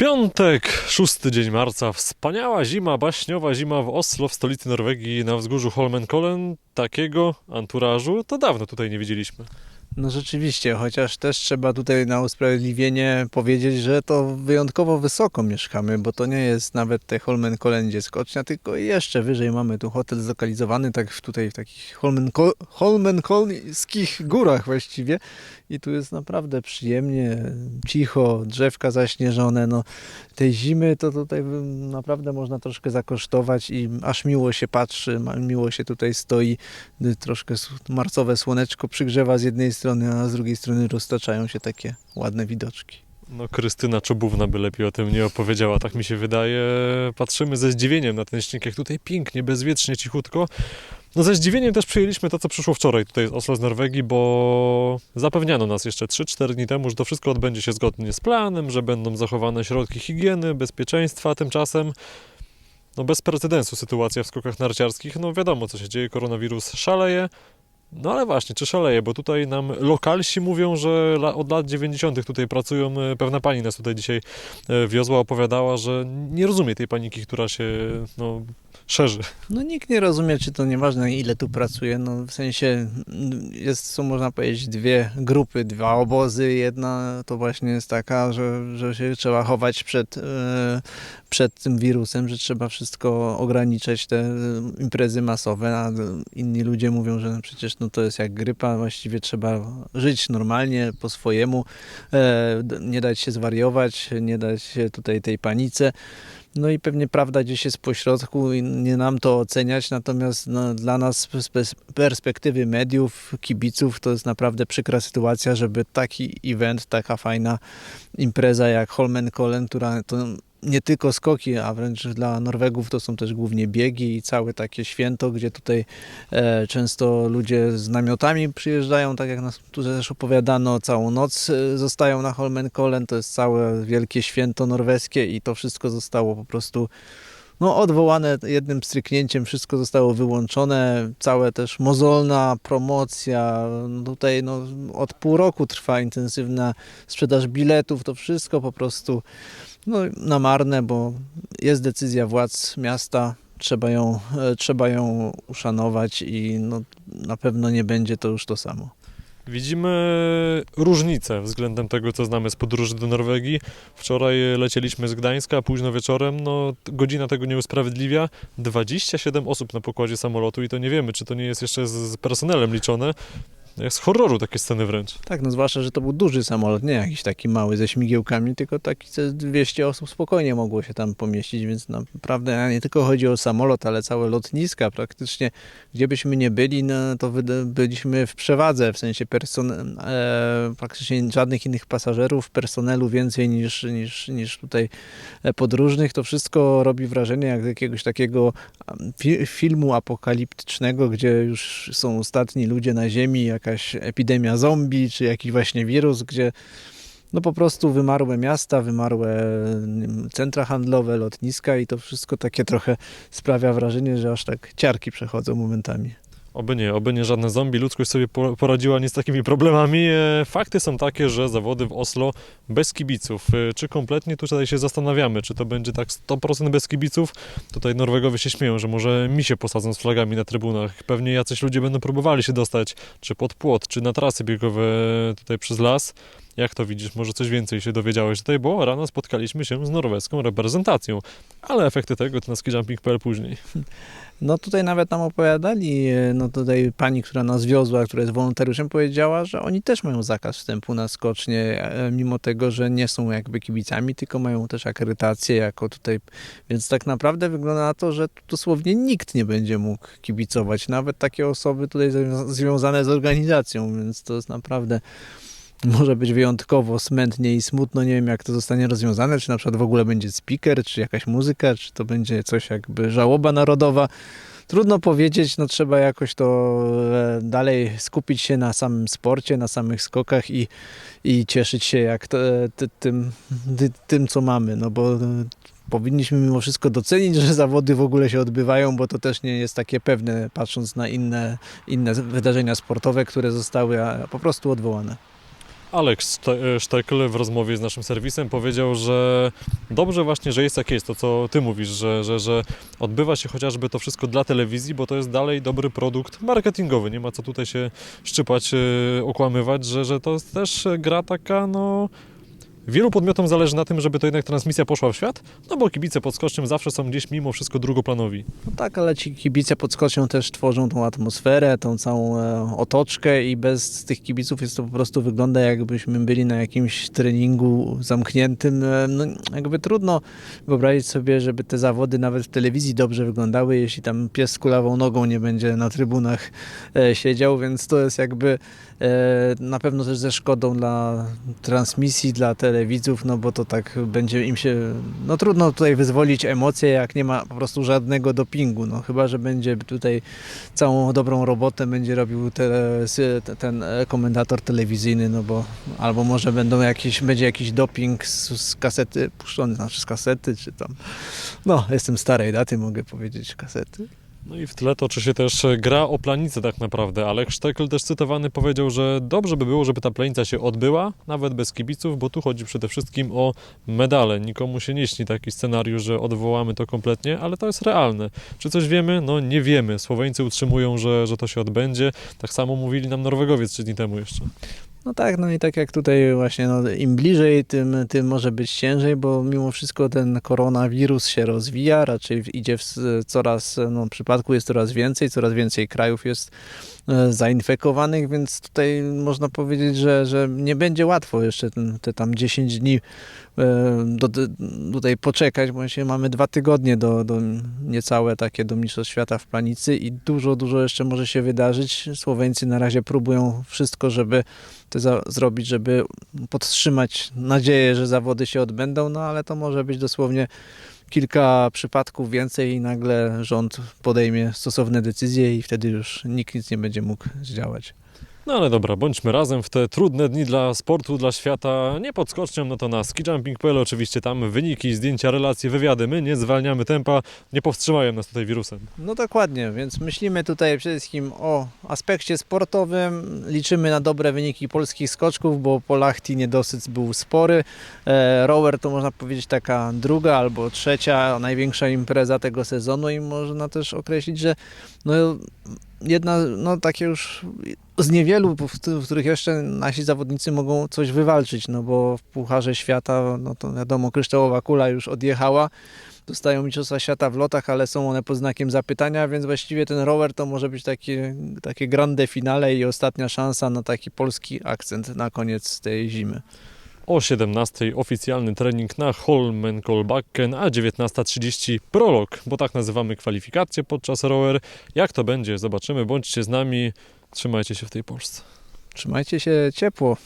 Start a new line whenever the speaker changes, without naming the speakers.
Piątek, szósty dzień marca. Wspaniała zima, baśniowa zima w Oslo, w stolicy Norwegii, na wzgórzu Holmenkollen. Takiego anturażu to dawno tutaj nie widzieliśmy.
No rzeczywiście, chociaż też trzeba tutaj na usprawiedliwienie powiedzieć, że to wyjątkowo wysoko mieszkamy, bo to nie jest nawet te Holmenkollendzie skocznia, tylko jeszcze wyżej mamy tu hotel zlokalizowany tak tutaj w takich Holmenko- Holmenkollskich górach właściwie i tu jest naprawdę przyjemnie, cicho, drzewka zaśnieżone, no tej zimy to tutaj naprawdę można troszkę zakosztować i aż miło się patrzy, miło się tutaj stoi, gdy troszkę marcowe słoneczko przygrzewa z jednej strony, a z drugiej strony roztaczają się takie ładne widoczki.
No, Krystyna Czobówna by lepiej o tym nie opowiedziała, tak mi się wydaje. Patrzymy ze zdziwieniem na ten śnieg, jak tutaj pięknie, bezwiecznie, cichutko. No ze zdziwieniem też przyjęliśmy to, co przyszło wczoraj tutaj z Oslo z Norwegii, bo zapewniano nas jeszcze 3-4 dni temu, że to wszystko odbędzie się zgodnie z planem, że będą zachowane środki higieny, bezpieczeństwa. Tymczasem no bez precedensu sytuacja w skokach narciarskich. No wiadomo, co się dzieje, koronawirus szaleje. No ale właśnie, czy szaleje, bo tutaj nam lokalsi mówią, że od lat 90. tutaj pracują. E, Pewna pani nas tutaj dzisiaj e, wiozła, opowiadała, że nie rozumie tej paniki, która się no, szerzy.
No nikt nie rozumie, czy to nieważne ile tu pracuje, no w sensie jest, są można powiedzieć dwie grupy, dwa obozy. Jedna to właśnie jest taka, że, że się trzeba chować przed, e, przed tym wirusem, że trzeba wszystko ograniczać, te e, imprezy masowe, a inni ludzie mówią, że przecież no to jest jak grypa, właściwie trzeba żyć normalnie, po swojemu, e, nie dać się zwariować, nie dać się tutaj tej panice. No i pewnie prawda gdzieś jest pośrodku i nie nam to oceniać, natomiast no, dla nas z pers- perspektywy mediów, kibiców to jest naprawdę przykra sytuacja, żeby taki event, taka fajna impreza jak Holmenkollen, która to nie tylko skoki, a wręcz dla Norwegów to są też głównie biegi i całe takie święto, gdzie tutaj e, często ludzie z namiotami przyjeżdżają, tak jak nas tu też opowiadano, całą noc e, zostają na Holmenkollen, to jest całe wielkie święto norweskie i to wszystko zostało po prostu no, odwołane jednym stryknięciem, wszystko zostało wyłączone, całe też mozolna promocja, tutaj no, od pół roku trwa intensywna sprzedaż biletów, to wszystko po prostu no, na marne, bo jest decyzja władz miasta, trzeba ją, e, trzeba ją uszanować i no, na pewno nie będzie to już to samo.
Widzimy różnicę względem tego, co znamy z podróży do Norwegii. Wczoraj lecieliśmy z Gdańska, późno wieczorem, no godzina tego nie usprawiedliwia. 27 osób na pokładzie samolotu i to nie wiemy, czy to nie jest jeszcze z personelem liczone. Jak z horroru takie sceny wręcz.
Tak, no zwłaszcza, że to był duży samolot, nie jakiś taki mały ze śmigiełkami, tylko taki ze 200 osób spokojnie mogło się tam pomieścić, więc naprawdę nie tylko chodzi o samolot, ale całe lotniska praktycznie, gdzie byśmy nie byli, no, to byliśmy w przewadze, w sensie person- e, praktycznie żadnych innych pasażerów, personelu więcej niż, niż, niż tutaj e, podróżnych, to wszystko robi wrażenie jak jakiegoś takiego fi- filmu apokaliptycznego, gdzie już są ostatni ludzie na ziemi, jakaś epidemia zombie, czy jakiś właśnie wirus, gdzie no po prostu wymarłe miasta, wymarłe centra handlowe, lotniska i to wszystko takie trochę sprawia wrażenie, że aż tak ciarki przechodzą momentami.
Oby nie, oby nie żadne zombie. Ludzkość sobie po- poradziła nie z takimi problemami. E, Fakty są takie, że zawody w Oslo bez kibiców. E, Czy kompletnie tutaj się zastanawiamy, czy to będzie tak 100% bez kibiców? Tutaj Norwegowie się śmieją, że może mi się posadzą z flagami na trybunach. Pewnie jacyś ludzie będą próbowali się dostać, czy pod płot, czy na trasy biegowe tutaj przez las. Jak to widzisz? Może coś więcej się dowiedziałeś tutaj, bo rano spotkaliśmy się z norweską reprezentacją. Ale efekty tego to na skijumping.pl później.
No tutaj nawet nam opowiadali, e, no tutaj pani, która nas wiozła, która jest wolontariuszem, powiedziała, że oni też mają zakaz wstępu na skocznie, e, mimo tego, że nie są jakby kibicami, tylko mają też akredytację jako tutaj, więc tak naprawdę wygląda na to, że dosłownie nikt nie będzie mógł kibicować, nawet takie osoby tutaj zwią- związane z organizacją, więc to jest naprawdę może być wyjątkowo smętnie i smutno. Nie wiem, jak to zostanie rozwiązane, czy na przykład w ogóle będzie speaker, czy jakaś muzyka, czy to będzie coś jakby żałoba narodowa. Trudno powiedzieć, no trzeba jakoś to e, dalej skupić się na samym sporcie, na samych skokach i, i cieszyć się jak ty, tym, ty, tym, co mamy, no bo e, powinniśmy mimo wszystko docenić, że zawody w ogóle się odbywają, bo to też nie jest takie pewne, patrząc na inne, inne wydarzenia sportowe, które zostały po prostu odwołane.
Alex Szte- Sztekl w rozmowie z naszym serwisem powiedział, że dobrze właśnie, że jest jak jest, to co ty mówisz, że, że, że odbywa się chociażby to wszystko dla telewizji, bo to jest dalej dobry produkt marketingowy. Nie ma co tutaj się szczypać, yy, okłamywać, że, że to jest też gra taka, no... Wielu podmiotom zależy na tym, żeby to jednak transmisja poszła w świat, no bo kibice pod zawsze są gdzieś mimo wszystko drugoplanowi.
No tak, ale ci kibice pod też tworzą tą atmosferę, tą całą e, otoczkę i bez tych kibiców jest to po prostu wygląda jakbyśmy byli na jakimś treningu zamkniętym. E, no, jakby trudno wyobrazić sobie, żeby te zawody nawet w telewizji dobrze wyglądały, jeśli tam pies z kulawą nogą nie będzie na trybunach e, siedział, więc to jest jakby e, na pewno też ze szkodą dla transmisji, dla telewidzów, no bo to tak będzie im się, no trudno tutaj wyzwolić emocje, jak nie ma po prostu żadnego dopingu, no chyba, że będzie tutaj całą dobrą robotę będzie robił te, ten komentator telewizyjny, no bo albo może będą jakieś, będzie jakiś doping z, z kasety puszczony, znaczy z kasety, czy tam, no jestem starej daty, mogę powiedzieć kasety.
No i w tle toczy się też gra o planicę tak naprawdę. Alek Sztekl też cytowany powiedział, że dobrze by było, żeby ta planica się odbyła, nawet bez kibiców, bo tu chodzi przede wszystkim o medale. Nikomu się nie śni taki scenariusz, że odwołamy to kompletnie, ale to jest realne. Czy coś wiemy? No nie wiemy. Słoweńcy utrzymują, że, że to się odbędzie. Tak samo mówili nam Norwegowie trzy dni temu jeszcze.
No tak, no i tak jak tutaj właśnie, no, im bliżej, tym, tym może być ciężej, bo mimo wszystko ten koronawirus się rozwija, raczej idzie w coraz, no przypadku jest coraz więcej, coraz więcej krajów jest zainfekowanych, więc tutaj można powiedzieć, że, że nie będzie łatwo jeszcze ten, te tam 10 dni e, do, tutaj poczekać, bo się mamy dwa tygodnie do, do niecałe takie do Mistrzostw Świata w Planicy i dużo, dużo jeszcze może się wydarzyć. Słoweńcy na razie próbują wszystko, żeby to za, zrobić, żeby podtrzymać nadzieję, że zawody się odbędą, no ale to może być dosłownie kilka przypadków więcej i nagle rząd podejmie stosowne decyzje i wtedy już nikt nic nie będzie mógł zdziałać.
No ale dobra, bądźmy razem w te trudne dni dla sportu, dla świata. Nie pod skocznią, no to na skijumping.pl oczywiście tam wyniki, zdjęcia, relacje, wywiady. My nie zwalniamy tempa, nie powstrzymają nas tutaj wirusem.
No dokładnie, więc myślimy tutaj przede wszystkim o aspekcie sportowym, liczymy na dobre wyniki polskich skoczków, bo po Lachti niedosyt był spory. E, rower to można powiedzieć taka druga albo trzecia największa impreza tego sezonu i można też określić, że no, jedna, no takie już z niewielu, w, których jeszcze nasi zawodnicy mogą coś wywalczyć, no bo w Pucharze Świata, no to wiadomo, kryształowa kula już odjechała, dostają Mistrzostwa Świata w lotach, ale są one pod znakiem zapytania, więc właściwie ten rower to może być takie, takie grande finale i ostatnia szansa na taki polski akcent na koniec tej zimy.
O 17 oficjalny trening na Holmenkolbakken, a 19.30 prolog, bo tak nazywamy kwalifikacje podczas rower. Jak to będzie, zobaczymy. Bądźcie z nami, trzymajcie się w tej Polsce.
Trzymajcie się ciepło.